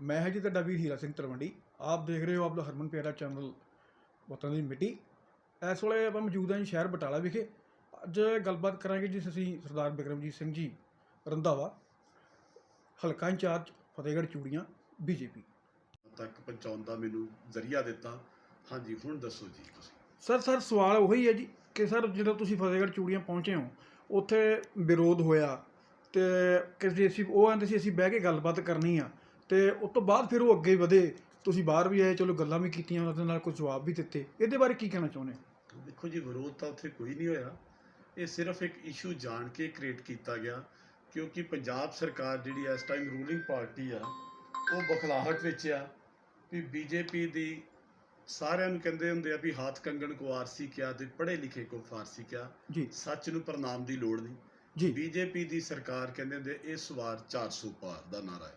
ਮੈਂ ਹਾਂ ਜੀ ਤੁਹਾਡਾ ਵੀਰ ਹੀਰਾ ਸਿੰਘ ਤਲਵੰਡੀ। ਆਪ ਦੇਖ ਰਹੇ ਹੋ ਆਪਦਾ ਹਰਮਨ ਪਿਆਰਾ ਚੈਨਲ ਵਤਨ ਦੀ ਮਿੱਟੀ। ਇਸ ਵੇਲੇ ਆਪਾਂ ਮੌਜੂਦ ਹਾਂ ਸ਼ਹਿਰ ਬਟਾਲਾ ਵਿਖੇ। ਅੱਜ ਗੱਲਬਾਤ ਕਰਾਂਗੇ ਜੀ ਅਸੀਂ ਸਰਦਾਰ ਬਿਕਰਮਜੀਤ ਸਿੰਘ ਜੀ ਰੰਧਾਵਾ ਹਲਕਾ ਇੰਚਾਰਜ ਫਤਿਹਗੜ੍ਹ ਚੂੜੀਆਂ ਬੀਜੇਪੀ। ਤੱਕ ਪਹੁੰਚਾਉਣ ਦਾ ਮੈਨੂੰ ਜ਼ਰੀਆ ਦਿੱਤਾ। ਹਾਂਜੀ ਹੁਣ ਦੱਸੋ ਜੀ ਤੁਸੀਂ। ਸਰ ਸਰ ਸਵਾਲ ਉਹੀ ਹੈ ਜੀ ਕਿ ਸਰ ਜਦੋਂ ਤੁਸੀਂ ਫਤਿਹਗੜ੍ਹ ਚੂੜੀਆਂ ਪਹੁੰਚੇ ਹੋ ਉੱਥੇ ਵਿਰੋਧ ਹੋਇਆ ਤੇ ਕਿਸੇ ਅਸੀਂ ਉਹ ਆਂਦੇ ਸੀ ਅਸੀਂ ਬਹਿ ਕੇ ਗੱਲਬਾਤ ਕਰਨੀ ਆ। ਤੇ ਉਸ ਤੋਂ ਬਾਅਦ ਫਿਰ ਉਹ ਅੱਗੇ ਵਧੇ। ਤੁਸੀਂ ਬਾਹਰ ਵੀ ਆਏ ਚਲੋ ਗੱਲਾਂ ਵੀ ਕੀਤੀਆਂ ਉਹਨਾਂ ਦੇ ਨਾਲ ਕੋਈ ਜਵਾਬ ਵੀ ਦਿੱਤੇ। ਇਹਦੇ ਬਾਰੇ ਕੀ ਕਹਿਣਾ ਚਾਹੁੰਦੇ? ਦੇਖੋ ਜੀ ਵਿਰੋਧ ਤਾਂ ਉੱਥੇ ਕੋਈ ਨਹੀਂ ਹੋਇਆ। ਇਹ ਸਿਰਫ ਇੱਕ ਇਸ਼ੂ ਜਾਣ ਕੇ ਕ੍ਰੀਏਟ ਕੀਤਾ ਗਿਆ ਕਿਉਂਕਿ ਪੰਜਾਬ ਸਰਕਾਰ ਜਿਹੜੀ ਇਸ ਟਾਈਮ ਰੂਲਿੰਗ ਪਾਰਟੀ ਆ ਉਹ ਬਖਲਾਹਟ ਵਿੱਚ ਆ ਵੀ ਬੀਜੇਪੀ ਦੀ ਸਾਰਿਆਂ ਨੂੰ ਕਹਿੰਦੇ ਹੁੰਦੇ ਆ ਵੀ ਹੱਥ ਕੰਗਣ ਕੋ ਆਰਸੀ ਕਿਆ ਤੇ ਪੜ੍ਹੇ ਲਿਖੇ ਕੋ ਫਾਰਸੀ ਕਿਆ। ਜੀ। ਸੱਚ ਨੂੰ ਪ੍ਰਣਾਮ ਦੀ ਲੋੜ ਨਹੀਂ। ਜੀ। ਬੀਜੇਪੀ ਦੀ ਸਰਕਾਰ ਕਹਿੰਦੇ ਹੁੰਦੇ ਇਸ ਵਾਰ 400 ਪਾਰ ਦਾ ਨਾਰਾ ਹੈ।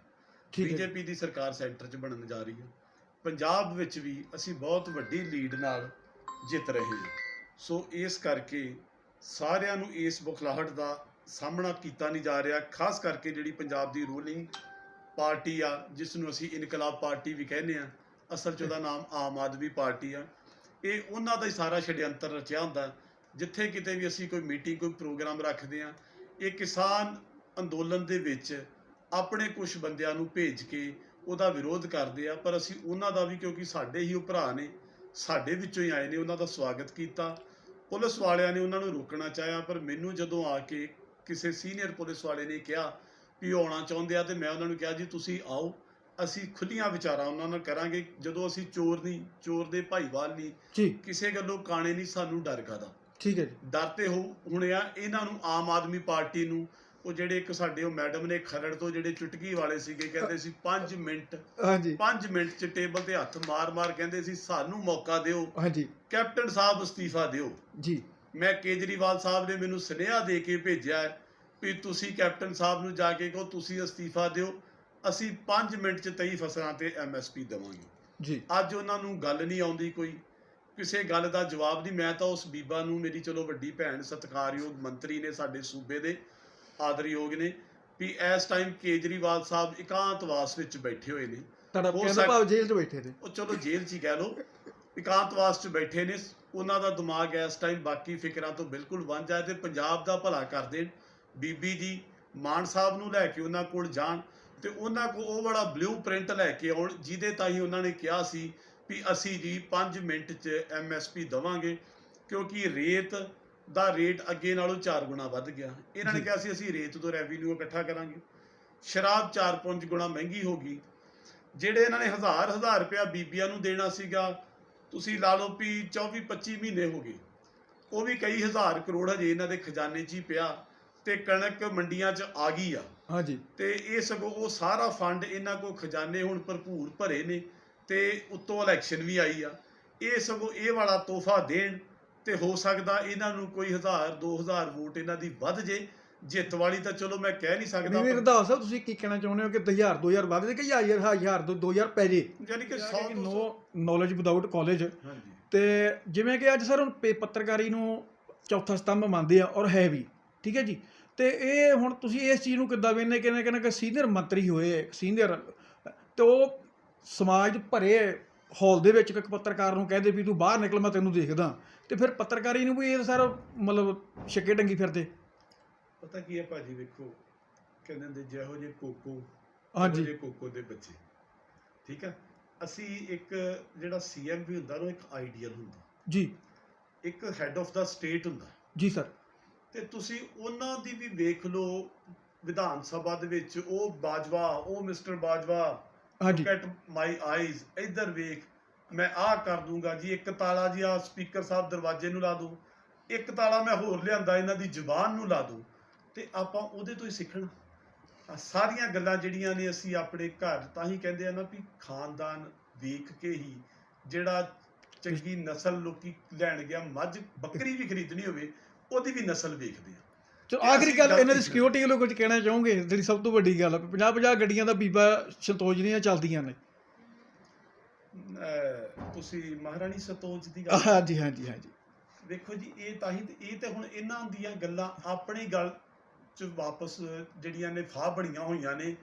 ਬੀਜੇਪੀ ਦੀ ਸਰਕਾਰ ਸੈਂਟਰ 'ਚ ਬਣਨ ਜਾ ਰਹੀ ਹੈ। ਪੰਜਾਬ ਵਿੱਚ ਵੀ ਅਸੀਂ ਬਹੁਤ ਵੱਡੀ ਲੀਡ ਨਾਲ ਜਿੱਤ ਰਹੇ ਹਾਂ। ਸੋ ਇਸ ਕਰਕੇ ਸਾਰਿਆਂ ਨੂੰ ਇਸ ਬੁਖਲਾਹਟ ਦਾ ਸਾਹਮਣਾ ਕੀਤਾ ਨਹੀਂ ਜਾ ਰਿਹਾ, ਖਾਸ ਕਰਕੇ ਜਿਹੜੀ ਪੰਜਾਬ ਦੀ ਰੂਲਿੰਗ ਪਾਰਟੀ ਆ ਜਿਸ ਨੂੰ ਅਸੀਂ ਇਨਕਲਾਬ ਪਾਰਟੀ ਵੀ ਕਹਿੰਦੇ ਆ ਅਸਲ 'ਚ ਉਹਦਾ ਨਾਮ ਆਮ ਆਦਮੀ ਪਾਰਟੀ ਆ। ਇਹ ਉਹਨਾਂ ਦਾ ਹੀ ਸਾਰਾ ਛੜਯੰਤਰ ਰਚਿਆ ਹੁੰਦਾ। ਜਿੱਥੇ ਕਿਤੇ ਵੀ ਅਸੀਂ ਕੋਈ ਮੀਟਿੰਗ ਕੋਈ ਪ੍ਰੋਗਰਾਮ ਰੱਖਦੇ ਆ ਇਹ ਕਿਸਾਨ ਅੰਦੋਲਨ ਦੇ ਵਿੱਚ ਆਪਣੇ ਕੁਝ ਬੰਦਿਆਂ ਨੂੰ ਭੇਜ ਕੇ ਉਹਦਾ ਵਿਰੋਧ ਕਰਦੇ ਆ ਪਰ ਅਸੀਂ ਉਹਨਾਂ ਦਾ ਵੀ ਕਿਉਂਕਿ ਸਾਡੇ ਹੀ ਉਹ ਭਰਾ ਨੇ ਸਾਡੇ ਵਿੱਚੋਂ ਹੀ ਆਏ ਨੇ ਉਹਨਾਂ ਦਾ ਸਵਾਗਤ ਕੀਤਾ। ਪੁਲਿਸ ਵਾਲਿਆਂ ਨੇ ਉਹਨਾਂ ਨੂੰ ਰੋਕਣਾ ਚਾਹਿਆ ਪਰ ਮੈਨੂੰ ਜਦੋਂ ਆ ਕੇ ਕਿਸੇ ਸੀਨੀਅਰ ਪੁਲਿਸ ਵਾਲੇ ਨੇ ਕਿਹਾ ਵੀ ਆਉਣਾ ਚਾਹੁੰਦੇ ਆ ਤੇ ਮੈਂ ਉਹਨਾਂ ਨੂੰ ਕਿਹਾ ਜੀ ਤੁਸੀਂ ਆਓ ਅਸੀਂ ਖੁੱਲੀਆਂ ਵਿਚਾਰਾਂ ਉਹਨਾਂ ਨਾਲ ਕਰਾਂਗੇ। ਜਦੋਂ ਅਸੀਂ ਚੋਰ ਨਹੀਂ ਚੋਰ ਦੇ ਭਾਈਵਾਲ ਨਹੀਂ ਕਿਸੇ ਗੱਲੋਂ ਕਾਣੇ ਨਹੀਂ ਸਾਨੂੰ ਡਰ ਕਾਦਾ ਠੀਕ ਹੈ ਜੀ। ਡਰ ਤੇ ਹੋ ਹੁਣ ਆ ਇਹਨਾਂ ਨੂੰ ਆਮ ਆਦਮੀ ਪਾਰਟੀ ਨੂੰ ਉਹ ਜਿਹੜੇ ਇੱਕ ਸਾਡੇ ਉਹ ਮੈਡਮ ਨੇ ਖਰੜ ਤੋਂ ਜਿਹੜੇ ਚੁਟਕੀ ਵਾਲੇ ਸੀਗੇ ਕਹਿੰਦੇ ਸੀ 5 ਮਿੰਟ। ਹਾਂਜੀ। 5 ਮਿੰਟ ਚ ਟੇਬਲ ਤੇ ਹੱਥ ਮਾਰ-ਮਾਰ ਕਹਿੰਦੇ ਸੀ ਸਾਨੂੰ ਮੌਕਾ ਦਿਓ। ਹਾਂਜੀ। ਕੈਪਟਨ ਸਾਹਿਬ ਅਸਤੀਫਾ ਦਿਓ। ਜੀ। ਮੈਂ ਕੇਜਰੀਵਾਲ ਸਾਹਿਬ ਨੇ ਮੈਨੂੰ ਸੁਨੇਹਾ ਦੇ ਕੇ ਭੇਜਿਆ ਵੀ ਤੁਸੀਂ ਕੈਪਟਨ ਸਾਹਿਬ ਨੂੰ ਜਾ ਕੇ ਕਹੋ ਤੁਸੀਂ ਅਸਤੀਫਾ ਦਿਓ। ਅਸੀਂ 5 ਮਿੰਟ ਚ 23 ਫਸਲਾਂ ਤੇ ਐਮਐਸਪੀ ਦੇਵਾਂਗੇ। ਜੀ। ਅੱਜ ਉਹਨਾਂ ਨੂੰ ਗੱਲ ਨਹੀਂ ਆਉਂਦੀ ਕੋਈ। ਕਿਸੇ ਗੱਲ ਦਾ ਜਵਾਬ ਨਹੀਂ। ਮੈਂ ਤਾਂ ਉਸ ਬੀਬਾ ਨੂੰ ਮੇਰੀ ਚਲੋ ਵੱਡੀ ਭੈਣ ਸਤਿਕਾਰਯੋਗ ਮੰਤਰੀ ਨੇ ਸਾਡੇ ਸੂਬੇ ਦੇ ਆਦਰਯੋਗ ਨੇ ਵੀ ਇਸ ਟਾਈਮ ਕੇਜਰੀਵਾਲ ਸਾਹਿਬ ਇਕਾਂਤਵਾਸ ਵਿੱਚ ਬੈਠੇ ਹੋਏ ਨੇ। ਤੁਹਾਡਾ ਕਹਿੰਦਾ ਭਾਵ ਜੇਲ੍ਹ 'ਚ ਬੈਠੇ ਤੇ ਉਹ ਚਲੋ ਜੇਲ੍ਹ 'ਚ ਹੀ ਕਹਿ ਲਓ ਇਕਾਂਤਵਾਸ 'ਚ ਬੈਠੇ ਨੇ। ਉਹਨਾਂ ਦਾ ਦਿਮਾਗ ਇਸ ਟਾਈਮ ਬਾਕੀ ਫਿਕਰਾਂ ਤੋਂ ਬਿਲਕੁਲ ਵਾਂਝਾ ਹੈ ਤੇ ਪੰਜਾਬ ਦਾ ਭਲਾ ਕਰ ਦੇਣ ਬੀਬੀ ਜੀ ਮਾਨ ਸਾਹਿਬ ਨੂੰ ਲੈ ਕੇ ਉਹਨਾਂ ਕੋਲ ਜਾਣ ਤੇ ਉਹਨਾਂ ਕੋ ਉਹ ਵਾਲਾ ਬਲੂ ਪ੍ਰਿੰਟ ਲੈ ਕੇ ਆਉਣ ਜਿਹਦੇ ਤਾਈ ਉਹਨਾਂ ਨੇ ਕਿਹਾ ਸੀ ਵੀ ਅਸੀਂ ਜੀ 5 ਮਿੰਟ 'ਚ ਐਮਐਸਪੀ ਦਵਾਂਗੇ। ਕਿਉਂਕਿ ਰੇਤ ਦਾ ਰੇਟ ਅੱਗੇ ਨਾਲੋਂ 4 ਗੁਣਾ ਵੱਧ ਗਿਆ। ਇਹਨਾਂ ਨੇ। ਕਿਹਾ ਸੀ ਅਸੀਂ ਰੇਤ ਤੋਂ ਰੈਵਨਿਊ ਇਕੱਠਾ ਕਰਾਂਗੇ। ਸ਼ਰਾਬ 4-5 ਗੁਣਾ ਮਹਿੰਗੀ ਹੋ ਗਈ। ਜਿਹੜੇ ਇਹਨਾਂ ਨੇ ਹਜ਼ਾਰ ਹਜ਼ਾਰ ਰੁਪਇਆ ਬੀਬੀਆਂ ਨੂੰ ਦੇਣਾ ਸੀਗਾ ਤੁਸੀਂ ਲਾ ਲਓ ਵੀ 24 25 ਮਹੀਨੇ ਹੋ ਗਏ। ਉਹ ਵੀ ਕਈ ਹਜ਼ਾਰ ਕਰੋੜ ਹਜੇ ਇਹਨਾਂ ਦੇ ਖਜ਼ਾਨੇ 'ਚ ਹੀ ਪਿਆ ਤੇ ਕਣਕ ਮੰਡੀਆਂ 'ਚ ਆ ਗਈ ਆ। ਹਾਂਜੀ। ਤੇ ਇਹ ਸਗੋਂ ਉਹ ਸਾਰਾ ਫੰਡ ਇਹਨਾਂ ਕੋ ਖਜ਼ਾਨੇ ਹੁਣ ਭਰਪੂਰ ਭਰੇ ਨੇ ਤੇ ਉੱਤੋਂ ਇਲੈਕਸ਼ਨ ਵੀ ਆਈ ਆ। ਇਹ ਸਗੋਂ ਇਹ ਵਾਲਾ ਤੋਹਫਾ ਦੇਣ ਤੇ ਹੋ ਸਕਦਾ ਇਹਨਾਂ ਨੂੰ ਕੋਈ 1000 2000 ਵੋਟ ਇਹਨਾਂ ਦੀ ਵੱਧ ਜੇ। ਜਿੱਤ ਵਾਲੀ ਤਾਂ ਚਲੋ ਮੈਂ ਕਹਿ ਨਹੀਂ ਸਕਦਾ ਨਹੀਂ ਰੰਧਾਵਾ ਸਾਹਿਬ ਤੁਸੀਂ ਕੀ ਕਹਿਣਾ ਚਾਹੁੰਦੇ ਹੋ ਕਿ 1000 2000 ਵੱਧ ਦੇ ਕਿ 1000 1000 ਤੋਂ 2000 ਪੈ ਜੇ? ਯਾਨੀ ਕਿ 100 ਨੋ ਨੌਲੇਜ ਵਿਦਆਊਟ ਕਾਲਜ ਤੇ ਜਿਵੇਂ ਕਿ ਅੱਜ ਸਰ ਹੁਣ ਪੇ- ਪੱਤਰਕਾਰੀ ਨੂੰ ਚੌਥਾ ਸਤੰਭ ਮੰਨਦੇ ਆ ਔਰ ਹੈ ਵੀ ਠੀਕ ਹੈ ਜੀ? ਤੇ ਇਹ ਹੁਣ ਤੁਸੀਂ ਇਸ ਚੀਜ਼ ਨੂੰ ਕਿੱਦਾਂ ਵੇਖਦੇ ਕਿਨੇ ਕਿਨੇ ਕਿ ਸੀਨੀਅਰ ਮੰਤਰੀ ਹੋਏ ਸੀਨੀਅਰ ਤੇ ਉਹ ਸਮਾਜ ਦੇ ਭਰੇ ਹਾਲ ਦੇ ਵਿੱਚ ਇੱਕ ਪੱਤਰਕਾਰ ਨੂੰ ਕਹਦੇ ਵੀ ਤੂੰ ਬਾਹਰ ਨਿਕਲ ਮੈਂ ਤੈਨੂੰ ਦੇਖਦਾ। ਤੇ ਫਿਰ ਪੱਤਰਕਾਰੀ ਨੂੰ ਵੀ ਇਹ ਸਰ ਮਤਲਬ ਛੱਕੇ ਟੰਗੀ ਫਿਰਦੇ। ਪਤਾ ਕੀ ਹੈ ਭਾਜੀ ਵੇਖੋ ਕਹਿੰਦੇ ਹੁੰਦੇ ਜਿਹੋ ਜਿਹੇ ਕੋਕੋ ਹਾਂਜੀ। ਜਿਹੇ ਕੋਕੋ ਦੇ ਬੱਚੇ। ਠੀਕ ਹੈ? ਅਸੀਂ ਇੱਕ ਜਿਹੜਾ ਸੀਐਮ ਵੀ ਹੁੰਦਾ ਨਾ ਉਹ ਇੱਕ ਆਈਡੀਅਲ ਹੁੰਦਾ। ਜੀ। ਇੱਕ ਹੈੱਡ ਆਫ ਦਾ ਸਟੇਟ ਹੁੰਦਾ। ਜੀ ਸਰ। ਤੇ ਤੁਸੀਂ ਉਹਨਾਂ ਦੀ ਵੀ ਵੇਖ ਲਓ ਵਿਧਾਨ ਸਭਾ ਦੇ ਵਿੱਚ ਉਹ ਬਾਜਵਾ ਉਹ ਮਿਸਟਰ ਬਾਜਵਾ ਹਾਂਜੀ। ਐਟ ਮਾਈ ਆਈਜ਼ ਇੱਧਰ ਵੇਖ, ਮੈਂ ਆਹ ਕਰ ਦੂੰਗਾ ਜੀ, ਇੱਕ ਤਾਲਾ ਜੀ ਆ ਸਪੀਕਰ ਸਾਹਿਬ ਦਰਵਾਜ਼ੇ ਨੂੰ ਲਾ ਦੂੰ, ਇੱਕ ਤਾਲਾ ਮੈਂ ਹੋਰ ਲਿਆਂਦਾ, ਇਹਨਾਂ ਦੀ ਜ਼ੁਬਾਨ ਨੂੰ ਲਾ ਦੂੰ, ਤੇ ਆਪਾਂ ਉਹਦੇ ਤੋਂ ਹੀ ਸਿੱਖਣਾ। ਸਾਰੀਆਂ ਗੱਲਾਂ ਜਿਹੜੀਆਂ ਨੇ ਅਸੀਂ ਆਪਣੇ ਘਰ, ਤਾਂ ਹੀ ਕਹਿੰਦੇ ਆ ਨਾ ਵੀ ਖਾਨਦਾਨ ਵੇਖ ਕੇ ਹੀ ਜਿਹੜਾ ਚੰਗੀ ਨਸਲ ਲੋਕੀ ਲੈਣ ਗਿਆ, ਮੱਝ ਬੱਕਰੀ ਵੀ ਖਰੀਦਣੀ ਹੋਵੇ, ਉਹਦੀ ਵੀ ਨਸਲ ਵੇਖਦੇ ਆ। ਚਲੋ ਆਖਰੀ ਗੱਲ ਇਹਨਾਂ ਦੀ। ਸਿਕਿਉਰਿਟੀ ਵੱਲੋਂ ਕੁਝ ਕਹਿਣਾ ਚਾਹੋਗੇ? ਜਿਹੜੀ ਸਭ ਤੋਂ ਵੱਡੀ ਗੱਲ 50 50 ਗੱਡੀਆਂ ਦਾ ਬੀਬਾ ਸੰਤੋਸ਼ ਦੀਆਂ ਚੱਲਦੀਆਂ ਨੇ। ਤੁਸੀਂ ਮਹਾਰਾਣੀ ਸਤੋਜ ਦੀ ਗੱਲ ਹਾਂਜੀ ਹਾਂਜੀ ਹਾਂਜੀ। ਵੇਖੋ ਜੀ ਇਹ ਤਾਂ ਹੀ ਇਹ ਤੇ ਹੁਣ ਇਹਨਾਂ ਦੀਆਂ ਗੱਲਾਂ ਆਪਣੀ ਗੱਲ ਚ ਵਾਪਸ ਜਿਹੜੀਆਂ ਨੇ ਫਾਹ ਬਣੀਆਂ ਹੋਈਆਂ ਨੇ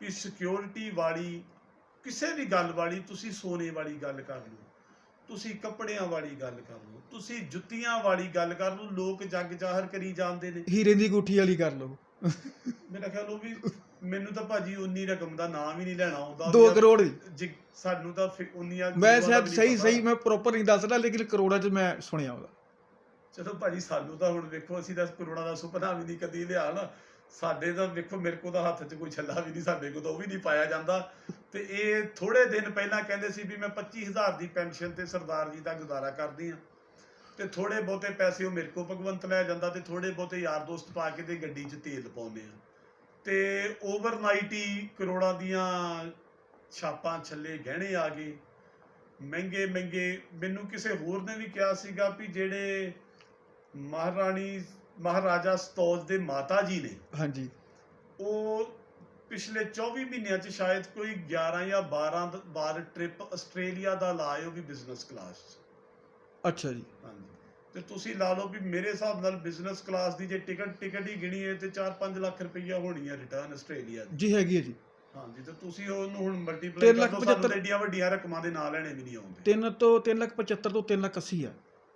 ਵੀ ਸਿਕਿਉਰਿਟੀ ਵਾਲੀ ਕਿਸੇ ਵੀ ਗੱਲ ਵਾਲੀ ਤੁਸੀਂ ਸੋਨੇ ਵਾਲੀ ਗੱਲ ਕਰ ਲਓ। ਤੁਸੀਂ ਕੱਪੜਿਆਂ ਵਾਲੀ ਗੱਲ ਕਰ ਲਓ ਤੁਸੀਂ ਜੁੱਤੀਆਂ ਵਾਲੀ ਗੱਲ ਕਰ ਲਓ ਲੋਕ ਜੱਗ ਜ਼ਾਹਰ ਕਰੀ ਜਾਂਦੇ ਨੇ। ਹੀਰੇ ਦੀ ਗੁੱਠੀ ਵਾਲੀ ਕਰ ਲਓ। ਮੇਰਾ ਖਿਆਲ ਉਹ ਵੀ ਮੈਨੂੰ ਤਾਂ ਭਾਜੀ ਉਨੀ ਰਕਮ ਦਾ ਨਾਮ ਹੀ ਨਹੀਂ ਲੈਣਾ ਆਉਂਦਾ 2 ਕਰੋੜ ਦੀ ਸਾਨੂੰ ਤਾਂ ਫਿਰ ਉਨੀਆਂ ਮੈਂ ਵੀ ਸਹੀ ਸਹੀ। ਮੈਂ ਪ੍ਰੋਪਰ ਨਹੀਂ ਦੱਸਦਾ ਲੇਕਿਨ ਕਰੋੜਾਂ 'ਚ ਮੈਂ ਸੁਣਿਆ ਉਹਦਾ। ਚਲੋ ਭਾਜੀ ਸਾਨੂੰ ਤਾਂ ਹੁਣ ਵੇਖੋ ਅਸੀਂ ਤਾਂ ਕਰੋੜਾਂ ਦਾ ਸੁਪਨਾ ਵੀ ਨਹੀਂ ਕਦੀ ਲਿਆ ਨਾ। ਸਾਡੇ ਤਾਂ ਵੇਖੋ ਮੇਰੇ ਕੋਲ ਤਾਂ ਹੱਥ 'ਚ ਕੋਈ ਛੱਲਾ ਵੀ ਨਹੀਂ ਸਾਡੇ ਕੋਲ ਤਾਂ ਉਹ ਵੀ ਨਹੀਂ ਪਾਇਆ ਜਾਂਦਾ। ਤੇ ਇਹ ਥੋੜੇ ਦਿਨ ਪਹਿਲਾਂ ਕਹਿੰਦੇ ਸੀ ਵੀ ਮੈਂ 25000 ਦੀ ਪੈਨਸ਼ਨ ਤੇ ਸਰਦਾਰ ਜੀ ਦਾ ਗੁਜ਼ਾਰਾ ਕਰਦੀ ਆ ਤੇ ਥੋੜੇ ਬਹੁਤੇ ਪੈਸੇ ਉਹ ਮੇਰੇ ਕੋਲ ਭਗਵੰਤ ਲੈ ਜਾਂਦਾ ਤੇ ਥੋੜੇ ਬਹੁਤੇ ਯਾਰ ਦੋਸਤ ਪਾ ਕੇ ਤੇ ਗੱਡੀ 'ਚ ਤੇਲ ਪਾਉਂਦੇ ਆ ਤੇ ਓਵਰਨਾਈਟ ਹੀ ਕਰੋੜਾਂ ਦੀਆਂ ਛਾਪਾਂ ਛੱਲੇ ਗਹਿਣੇ ਆ ਗਏ। ਮਹਿੰਗੇ ਮਹਿੰਗੇ ਮੈਨੂੰ ਕਿਸੇ ਹੋਰ ਨੇ ਵੀ ਕਿਹਾ ਸੀਗਾ ਵੀ ਜਿਹੜੇ ਮਹਾਰਾਣੀ ਮਹਾਰਾਜਾ ਸਤੌਜ ਦੇ ਮਾਤਾ ਜੀ ਨੇ ਹਾਂਜੀ। ਉਹ ਪਿਛਲੇ 24 ਮਹੀਨਿਆਂ 'ਚ ਸ਼ਾਇਦ ਕੋਈ 11 ਜਾਂ 12 ਦ- ਵਾਰ ਟ੍ਰਿਪ ਆਸਟ੍ਰੇਲੀਆ ਦਾ ਹੋ ਵੀ ਬਿਜ਼ਨਸ ਕਲਾਸ 'ਚ। ਅੱਛਾ ਜੀ। ਹਾਂਜੀ। ਤੇ ਤੁਸੀਂ ਲਾ ਲਓ ਵੀ ਮੇਰੇ ਹਿਸਾਬ ਨਾਲ ਬਿਜ਼ਨਸ ਕਲਾਸ ਦੀ ਜੇ ਟਿਕਟ ਟਿਕਟ ਹੀ ਗਿਣੀ ਹੈ ਤੇ 4-5 ਲੱਖ ਰੁਪਈਆ ਹੋਣੀ ਹੈ ਰਿਟਰਨ ਆਸਟ੍ਰੇਲੀਆ ਦੀ। ਜੀ ਹੈਗੀ ਹੈ ਜੀ। ਹਾਂਜੀ ਤੇ ਤੁਸੀਂ ਉਹਨੂੰ ਹੁਣ ਮਲਟੀਪਲਾਈ ਕਰ ਲਓ ਸਾਨੂੰ ਏਡੀਆਂ ਵੱਡੀਆਂ ਰਕਮਾਂ ਦੇ ਨਾਂ ਲੈਣੇ ਵੀ ਨਹੀਂ ਆਉਂਦੇ। 3 ਤੋਂ 3 ਲੱਖ 75 ਤੋਂ 3 ਲੱਖ 80 ਆ।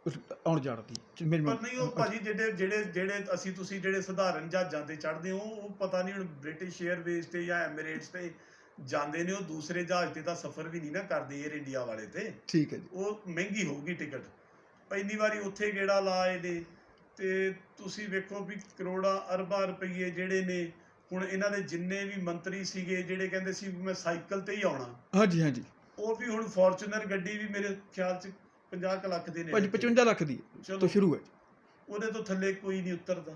ਉਸ ਆਉਣ ਜਾਣ ਦੀ ਪਰ ਨਹੀਂ ਉਹ ਭਾਜੀ ਜਿਹੜੇ ਜਿਹੜੇ ਜਿਹੜੇ ਅਸੀਂ ਤੁਸੀਂ ਜਿਹੜੇ ਸਧਾਰਨ ਜਹਾਜ਼ਾਂ ਤੇ ਚੜ੍ਹਦੇ ਹੋ ਉਹ ਪਤਾ ਨਹੀਂ ਹੁਣ ਬ੍ਰਿਟਿਸ਼ 에ਅਰਵੇਜ਼ ਤੇ ਜਾਂ ਐਮੀਰੇਟਸ ਤੇ ਜਾਂਦੇ ਨੇ ਉਹ ਦੂਸਰੇ ਜਹਾਜ਼ ਤੇ ਤਾਂ ਸਫ਼ਰ ਵੀ ਨਹੀਂ ਨਾ ਕਰਦੇ 에ਅਰ ਇੰਡੀਆ ਵਾਲੇ ਤੇ। ਠੀਕ ਹੈ ਜੀ। ਉਹ ਮਹਿੰਗੀ ਹੋਊਗੀ ਟਿਕਟ। ਪਹਿਲੀ ਵਾਰੀ ਉੱਥੇ ਗੇੜਾ ਲਾਏ ਨੇ ਤੇ ਤੁਸੀਂ ਵੇਖੋ ਵੀ ਕਰੋੜਾਂ ਅਰਬਾਂ ਰੁਪਏ ਜਿਹੜੇ ਨੇ ਹੁਣ ਇਹਨਾਂ ਦੇ ਜਿੰਨੇ ਵੀ ਮੰਤਰੀ ਸੀਗੇ ਜਿਹੜੇ ਕਹਿੰਦੇ ਸੀ ਮੈਂ ਸਾਈਕਲ ਤੇ ਹੀ ਆਉਣਾ। ਹਾਂਜੀ ਹਾਂਜੀ। ਉਹ ਵੀ ਹੁਣ ਫੋਰਚੂਨਰ ਗੱਡੀ ਵੀ ਮੇਰੇ ਖਿਆਲ 'ਚ 50 ਕੁ ਲੱਖ ਦੇ ਨੇ ਭਾਜੀ 55 ਲੱਖ ਦੀ ਤੋਂ ਸ਼ੁਰੂ ਹੈ ਉਹਦੇ ਤੋਂ ਥੱਲੇ ਕੋਈ ਨਹੀਂ ਉਤਰਦਾ।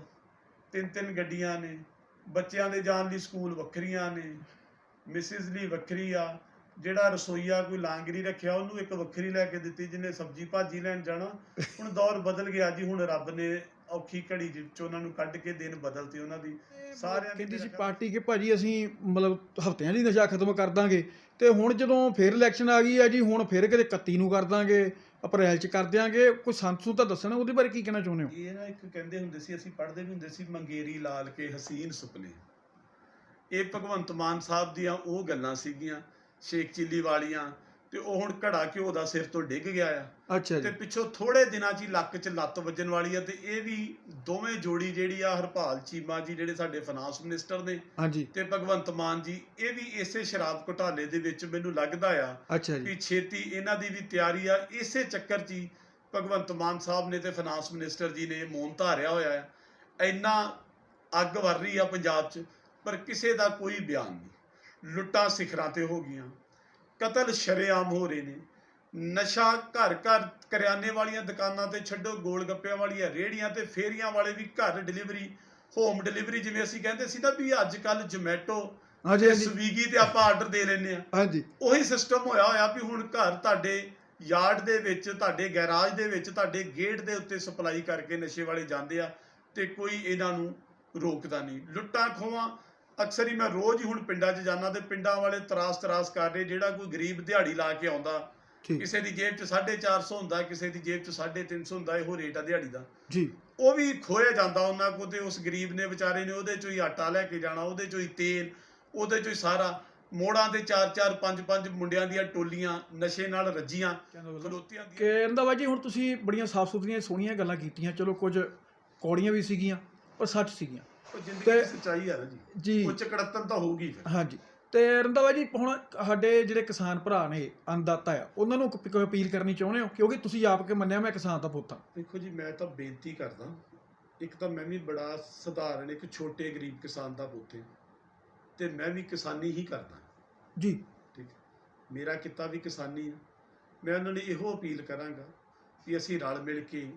ਤਿੰਨ ਤਿੰਨ ਗੱਡੀਆਂ ਨੇ। ਬੱਚਿਆਂ ਦੇ ਜਾਣ ਲਈ ਸਕੂਲ ਵੱਖਰੀਆਂ ਨੇ। ਮਿਸਿਸ ਲਈ ਵੱਖਰੀ ਆ। ਜਿਹੜਾ ਰਸੋਈਆ ਕੋਈ ਲਾਂਗਰੀ ਰੱਖਿਆ ਉਹਨੂੰ ਇੱਕ ਵੱਖਰੀ ਲੈ ਕੇ ਦਿੱਤੀ ਜਿਹਨੇ ਸਬਜ਼ੀ ਭਾਜੀ ਲੈਣ ਜਾਣਾ। ਹੁਣ ਦੌਰ ਬਦਲ ਗਿਆ ਜੀ ਹੁਣ ਰੱਬ ਨੇ ਔਖੀ ਘੜੀ ਵਿੱਚ ਉਹਨਾਂ ਨੂੰ ਕੱਢ ਕੇ ਦਿਨ ਬਦਲਤੇ ਉਹਨਾਂ ਦੀ। ਸਾਰਿਆਂ ਦੀ ਕਹਿੰਦੀ ਸੀ ਪਾਰਟੀ ਕਿ ਭਾਜੀ ਅਸੀਂ ਮਤਲਬ ਹਫ਼ਤਿਆਂ ਦੀ ਨਸ਼ਾ ਖਤਮ ਕਰ ਦਾਂਗੇ। ਤੇ ਹੁਣ ਜਦੋਂ ਫੇਰ ਇਲੈਕਸ਼ਨ ਆ ਗਈ ਹੈ ਜੀ ਹੁਣ ਫੇਰ ਕਿਤੇ 31 ਨੂੰ ਕਰ ਦਾਂਗੇ। ਅਪ੍ਰੈਲ ਚ ਕਰ ਦਿਆਂਗੇ, ਕੋਈ ਸੰਸੂ ਤਾਂ ਦੱਸਣਾ, ਉਹਦੇ ਬਾਰੇ ਕੀ ਕਹਿਣਾ ਚਾਹੁੰਦੇ ਹੋ? ਇਹ ਨਾ ਇੱਕ ਕਹਿੰਦੇ ਹੁੰਦੇ ਸੀ, ਅਸੀਂ ਪੜ੍ਹਦੇ ਵੀ ਹੁੰਦੇ ਸੀ, ਮੰਗੇਰੀ ਲਾਲ ਕੇ ਹਸੀਨ ਸੁਪਨੇ। ਇਹ ਭਗਵੰਤ ਮਾਨ ਸਾਹਿਬ ਦੀਆਂ ਉਹ ਗੱਲਾਂ ਸੀਗੀਆਂ, ਸ਼ੇਖ ਚਿੱਲੀ ਵਾਲੀਆਂ ਤੇ ਉਹ ਹੁਣ ਘੜਾ ਘਿਓ ਦਾ ਸਿਰ ਤੋਂ ਡਿੱਗ ਗਿਆ ਆ। ਅੱਛਾ ਤੇ ਪਿੱਛੋਂ ਥੋੜੇ ਦਿਨਾਂ 'ਚ ਹੀ ਲੱਕ 'ਚ ਲੱਤ ਵੱਜਣ ਵਾਲੀ ਆ ਤੇ ਇਹ ਵੀ ਦੋਵੇਂ ਜੋੜੀ ਜਿਹੜੀ ਆ ਹਰਪਾਲ ਚੀਮਾ ਜੀ ਜਿਹੜੇ ਸਾਡੇ ਫਾਈਨਾਂਸ ਮਿਨਿਸਟਰ ਨੇ ਹਾਂਜੀ। ਤੇ ਭਗਵੰਤ ਮਾਨ ਜੀ ਇਹ ਵੀ ਇਸੇ ਸ਼ਰਾਬ ਘੁਟਾਲੇ ਦੇ ਵਿੱਚ ਮੈਨੂੰ ਲੱਗਦਾ ਆ ਵੀ ਛੇਤੀ ਇਹਨਾਂ ਦੀ ਵੀ ਤਿਆਰੀ ਆ। ਇਸੇ ਚੱਕਰ 'ਚ ਹੀ ਭਗਵੰਤ ਮਾਨ ਸਾਹਿਬ ਨੇ ਤੇ ਫਾਈਨਾਂਸ ਮਿਨਿਸਟਰ ਜੀ ਨੇ ਮੌਨ ਧਾਰਿਆ ਹੋਇਆ ਹੈ ਇੰਨਾ ਅੱਗ ਵਰ ਰਹੀ ਆ ਪੰਜਾਬ 'ਚ ਪਰ ਕਿਸੇ ਦਾ ਕੋਈ ਬਿਆਨ ਨਹੀਂ। ਲੁੱਟਾਂ ਸਿਖਰਾਂ ਤੇ ਹੋ ਗਈਆਂ। ਕਤਲ ਸ਼ਰੇਆਮ ਹੋ ਰਹੇ ਨੇ। ਨਸ਼ਾ ਘਰ ਘਰ ਕਰਿਆਨੇ ਵਾਲੀਆਂ ਦੁਕਾਨਾਂ ਤੇ ਛੱਡੋ ਗੋਲ ਗੱਪਿਆਂ ਵਾਲੀਆਂ ਰੇੜੀਆਂ ਤੇ ਫੇਰੀਆਂ ਵਾਲੇ ਵੀ ਘਰ ਡਿਲੀਵਰੀ ਹੋਮ ਡਿਲੀਵਰੀ ਜਿਵੇਂ ਅਸੀਂ ਕਹਿੰਦੇ ਸੀ ਨਾ ਵੀ ਅੱਜ ਕੱਲ ਜੋਮੈਟੋ ਹਾਂਜੀ। ਸਵੀਗੀ ਤੇ ਆਪਾਂ ਆਰਡਰ ਦੇ ਲੈਂਦੇ ਆ ਹਾਂਜੀ। ਉਹੀ ਸਿਸਟਮ ਹੋਇਆ ਹੋਇਆ ਵੀ ਹੁਣ ਘਰ ਤੁਹਾਡੇ ਯਾਰਡ ਦੇ ਵਿੱਚ ਤੁਹਾਡੇ ਗੈਰਾਜ ਦੇ ਵਿੱਚ ਤੁਹਾਡੇ ਗੇਟ ਦੇ ਉੱਤੇ ਸਪਲਾਈ ਕਰਕੇ ਨਸ਼ੇ ਵਾਲੇ ਜਾਂਦੇ ਆ ਤੇ ਕੋਈ ਇਹਨਾਂ ਨੂੰ ਰੋਕਦਾ ਨਹੀਂ। ਲੁੱਟਾਂ ਖੋਹਾਂ ਅਕਸਰ ਹੀ ਮੈਂ ਰੋਜ਼ ਹੀ ਹੁਣ ਪਿੰਡਾਂ 'ਚ ਜਾਂਦਾ ਤੇ ਪਿੰਡਾਂ ਵਾਲੇ ਤਰਾਸ ਤਰਾਸ ਕਰ ਰਹੇ ਜਿਹੜਾ ਕੋਈ ਗਰੀਬ ਦਿਹਾੜੀ ਲਾ ਕੇ ਆਉਂਦਾ ਕਿਸੇ ਦੀ ਜੇਬ 'ਚ 450 ਹੁੰਦਾ ਕਿਸੇ ਦੀ ਜੇਬ 'ਚ 350 ਹੁੰਦਾ ਇਹੋ ਰੇਟ ਆ ਦਿਹਾੜੀ ਦਾ। ਜੀ। ਉਹ ਵੀ ਖੋਇਆ ਜਾਂਦਾ ਉਹਨਾਂ ਕੋ ਤੇ ਉਸ ਗਰੀਬ ਨੇ ਵਿਚਾਰੇ ਨੇ ਉਹਦੇ ਚੋਂ ਹੀ ਆਟਾ ਲੈ ਕੇ ਜਾਣਾ ਉਹਦੇ ਚੋਂ ਹੀ ਤੇਲ ਉਹਦੇ ਚੋਂ ਹੀ ਸਾਰਾ। ਮੋੜਾਂ ਤੇ ਚਾਰ ਚਾਰ ਪੰਜ ਪੰਜ ਮੁੰਡਿਆਂ ਦੀਆਂ ਟੋਲੀਆਂ ਨਸ਼ੇ ਨਾਲ ਰੱਜੀਆਂ ਖਲੋਤੀਆਂ ਦੀਆਂ। ਕਿ ਰੰਦਾ ਬਾਜੀ ਹੁਣ ਤੁਸੀਂ ਬੜੀਆਂ ਸਾਫ਼ ਸੁਥਰੀਆਂ ਸੋਹਣੀਆਂ ਗੱਲਾਂ ਕੀਤੀਆਂ ਚਲੋ ਕੁਝ ਕੌੜੀਆਂ ਵੀ ਸੀਗੀਆਂ ਪਰ ਸੱਚ ਸੀਗੀਆਂ। ਜ਼ਿੰਦਗੀ ਤੇ- ਦੀ ਸੱਚਾਈ ਆ ਨਾ ਜੀ। ਜੀ। ਉੱਚ ਕੜਤਨ ਤਾਂ ਹੋਊਗੀ ਫਿਰ। ਹਾਂਜੀ। ਤੇ ਰੰਦਾਵਾ ਜੀ ਹੁਣ ਸਾਡੇ ਜਿਹੜੇ ਕਿਸਾਨ ਭਰਾ ਨੇ ਅੰਨਦਾਤਾ ਆ ਉਹਨਾਂ ਨੂੰ ਕੋਈ ਅਪੀਲ ਕਰਨੀ ਚਾਹੁੰਦੇ ਹੋ? ਕਿਉਂਕਿ ਤੁਸੀਂ ਆਪ ਕੇ ਮੰਨਿਆ ਮੈਂ ਕਿਸਾਨ ਦਾ ਪੁੱਤ। ਹਾਂ ਦੇਖੋ ਜੀ ਮੈਂ ਤਾਂ ਬੇਨਤੀ ਕਰਦਾ ਇੱਕ ਤਾਂ ਮੈਂ ਵੀ ਬੜਾ ਸਧਾਰਨ ਇੱਕ ਛੋਟੇ ਗਰੀਬ ਕਿਸਾਨ ਦਾ ਪੁੱਤ। ਹਾਂ ਤੇ ਮੈਂ ਵੀ ਕਿਸਾਨੀ ਹੀ ਕਰਦਾ। ਜੀ। ਠੀਕ ਮੇਰਾ ਕਿੱਤਾ ਵੀ ਕਿਸਾਨੀ ਹੈ ਮੈਂ ਉਹਨਾਂ ਨੂੰ ਇਹੋ ਅਪੀਲ ਕਰਾਂਗਾ ਕਿ ਅਸੀਂ ਰਲ ਮਿਲ ਕੇ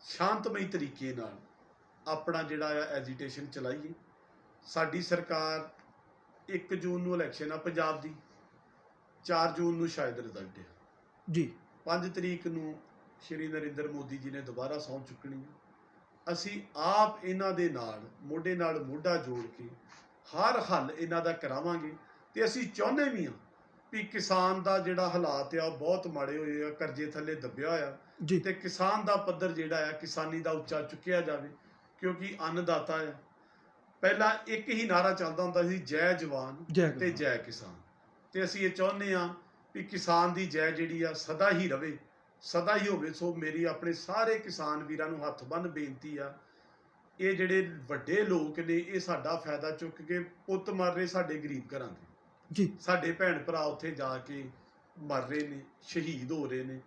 ਸ਼ਾਂਤਮਈ ਤਰੀਕੇ ਨਾਲ ਆਪਣਾ ਜਿਹੜਾ ਆ ਐਜੀਟੇਸ਼ਨ ਚਲਾਈਏ। ਸਾਡੀ ਸਰਕਾਰ 1 ਜੂਨ ਨੂੰ ਇਲੈਕਸ਼ਨ ਆ ਪੰਜਾਬ ਦੀ। 4 ਜੂਨ ਨੂੰ ਸ਼ਾਇਦ ਰਿਜ਼ਲਟ ਹੈ ਜੀ। 5 ਤਰੀਕ ਨੂੰ ਸ਼੍ਰੀ ਨਰਿੰਦਰ ਮੋਦੀ ਜੀ ਨੇ ਦੁਬਾਰਾ ਸਹੁੰ ਚੁੱਕਣੀ ਹੈ ਅਸੀਂ ਆਪ ਇਹਨਾਂ ਦੇ ਨਾਲ ਮੋਢੇ ਨਾਲ ਮੋਢਾ ਜੋੜ ਕੇ ਹਰ ਹੱਲ ਇਹਨਾਂ ਦਾ ਕਰਾਵਾਂਗੇ ਤੇ ਅਸੀਂ ਚਾਹੁੰਦੇ ਵੀ ਹਾਂ ਵੀ ਕਿਸਾਨ ਦਾ ਜਿਹੜਾ ਹਾਲਾਤ ਆ ਉਹ ਬਹੁਤ ਮਾੜੇ ਹੋਏ ਆ ਕਰਜ਼ੇ ਥੱਲੇ ਦੱਬਿਆ ਹੋਇਆ। ਤੇ ਕਿਸਾਨ ਦਾ ਪੱਧਰ ਜਿਹੜਾ ਆ ਕਿਸਾਨੀ ਦਾ ਉੱਚਾ ਚੁੱਕਿਆ ਜਾਵੇ। ਕਿਉਂਕਿ ਅੰਨਦਾਤਾ ਆ। ਪਹਿਲਾਂ ਇੱਕ ਹੀ ਨਾਰਾ ਚੱਲਦਾ ਹੁੰਦਾ ਸੀ ਜੈ ਜਵਾਨ ਜੈ ਤੇ। ਜੈ ਕਿਸਾਨ। ਤੇ ਅਸੀਂ ਇਹ ਚਾਹੁੰਦੇ ਆ ਵੀ ਕਿਸਾਨ ਦੀ ਜੈ ਜਿਹੜੀ ਆ ਸਦਾ ਹੀ ਰਵੇ ਸਦਾ ਹੀ ਹੋਵੇ। ਸੋ ਮੇਰੀ ਆਪਣੇ ਸਾਰੇ ਕਿਸਾਨ ਵੀਰਾਂ ਨੂੰ ਹੱਥ ਬੰਨ੍ਹ ਬੇਨਤੀ ਆ ਇਹ ਜਿਹੜੇ ਵੱਡੇ ਲੋਕ ਨੇ ਇਹ ਸਾਡਾ ਫਾਇਦਾ ਚੁੱਕ ਕੇ ਪੁੱਤ ਮਰ ਰਹੇ ਸਾਡੇ ਗਰੀਬ ਘਰਾਂ ਦੇ। ਜੀ। ਸਾਡੇ ਭੈਣ ਭਰਾ ਉੱਥੇ ਜਾ ਕੇ ਮਰ ਰਹੇ ਨੇ ਸ਼ਹੀਦ ਹੋ ਰਹੇ ਨੇ।